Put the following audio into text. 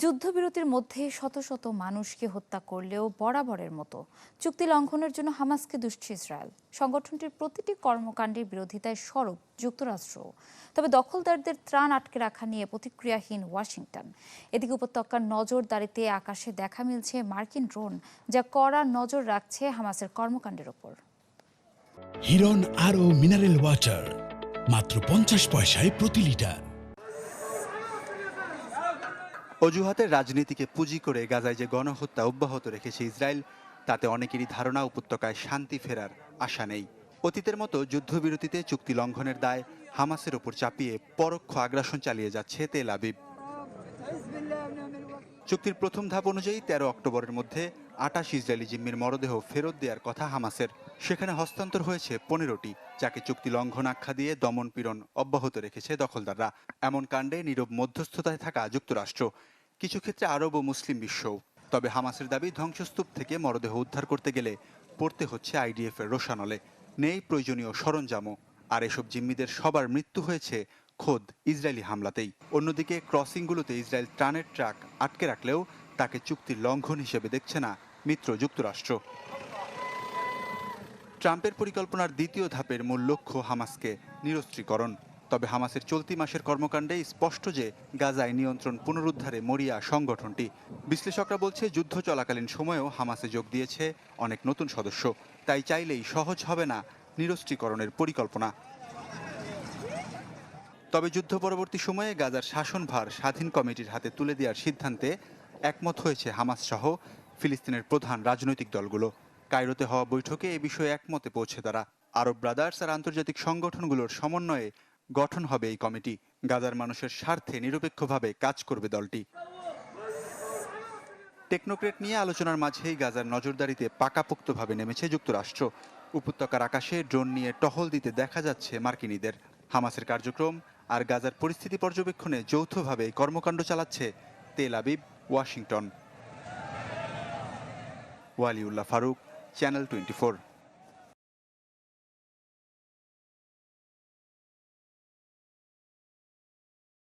যুদ্ধবিরতির মধ্যে শত শত মানুষকে হত্যা করলেও বরাবরের মতো। চুক্তি লঙ্ঘনের জন্য হামাসকে দুষছে ইসরায়েল। সংগঠনটির প্রতিটি কর্মকাণ্ডের বিরোধিতায় সরব যুক্তরাষ্ট্র। তবে দখলদারদের ত্রাণ আটকে রাখা নিয়ে প্রতিক্রিয়াহীন ওয়াশিংটন। এদিকে উপত্যকার নজরদারিতে আকাশে দেখা মিলছে মার্কিন ড্রোন, যা কড়া নজর রাখছে হামাসের কর্মকাণ্ডের ওপর। হিরন আরও মিনারেল ওয়াটার, মাত্র পঞ্চাশ পয়সায় প্রতি লিটার। অজুহাতের রাজনীতিকে পুঁজি করে গাজায় যে গণহত্যা অব্যাহত রেখেছে ইসরায়েল, তাতে অনেকেরই ধারণা উপত্যকায় শান্তি ফেরার আশা নেই। অতীতের মতো যুদ্ধবিরতিতে চুক্তি লঙ্ঘনের দায় হামাসের ওপর চাপিয়ে পরোক্ষ আগ্রাসন চালিয়ে যাচ্ছে তেল আবিব। চুক্তির প্রথম ধাপ অনুযায়ী তেরো অক্টোবরের মধ্যে আটাশ ইসরায়েলি জিম্মির মরদেহ ফেরত দেওয়ার কথা হামাসের। সেখানে হস্তান্তর হয়েছে পনেরোটি। যাকে চুক্তি লঙ্ঘন আখ্যা দিয়ে দমন পীড়ন অব্যাহত রেখেছে দখলদাররা। এমন কাণ্ডে নীরব মধ্যস্থতায় থাকা যুক্তরাষ্ট্র, কিছু ক্ষেত্রে আরব ও মুসলিম বিশ্বও। তবে হামাসের দাবি ধ্বংসস্তূপ থেকে মরদেহ উদ্ধার করতে গেলে পড়তে হচ্ছে আইডিএফ এর রোশানলে। নেই প্রয়োজনীয় সরঞ্জামও। আর এসব জিম্মিদের সবার মৃত্যু হয়েছে খোদ ইসরায়েলি হামলাতেই। অন্যদিকে ক্রসিংগুলোতে ইসরায়েল ত্রাণের ট্রাক আটকে রাখলেও তাকে চুক্তির লঙ্ঘন হিসেবে দেখছে না মিত্র যুক্তরাষ্ট্র। ট্রাম্পের পরিকল্পনার দ্বিতীয় ধাপের মূল লক্ষ্য হামাসকে নিরস্ত্রীকরণ। তবে হামাসের চলতি মাসের কর্মকাণ্ডে স্পষ্ট যে গাজায় নিয়ন্ত্রণ পুনরুদ্ধারে মরিয়া সংগঠনটি। বিশ্লেষকরা বলছে, যুদ্ধ চলাকালীন সময়েও হামাসে যোগ দিয়েছে অনেক নতুন সদস্য। তাই চাইলেই সহজ হবে না নিরস্ত্রীকরণের পরিকল্পনা। তবে যুদ্ধ পরবর্তী সময়ে গাজার শাসনভার স্বাধীন কমিটির হাতে তুলে দেওয়ার সিদ্ধান্তে একমত হয়েছে হামাস সহ ফিলিস্তিনের প্রধান রাজনৈতিক দলগুলো। কায়রোতে হওয়া বৈঠকে এ বিষয়ে একমতে পৌঁছে তারা। আরব ব্রাদার্স আর আন্তর্জাতিক সংগঠনগুলোর সমন্বয়ে গঠন হবে এই কমিটি। গাজার মানুষের স্বার্থে নিরপেক্ষভাবে কাজ করবে দলটি। টেকনোক্রেট নিয়ে আলোচনার মাঝেই গাজার নজরদারিতে পাকাপোক্তভাবে নেমেছে যুক্তরাষ্ট্র। উপত্যকার আকাশে ড্রোন নিয়ে টহল দিতে দেখা যাচ্ছে মার্কিনীদের। হামাসের কার্যক্রম আর গাজার পরিস্থিতি পর্যবেক্ষণে যৌথভাবে কর্মকাণ্ড চালাচ্ছে Tel Aviv. Washington Waliullah Faruk channel twenty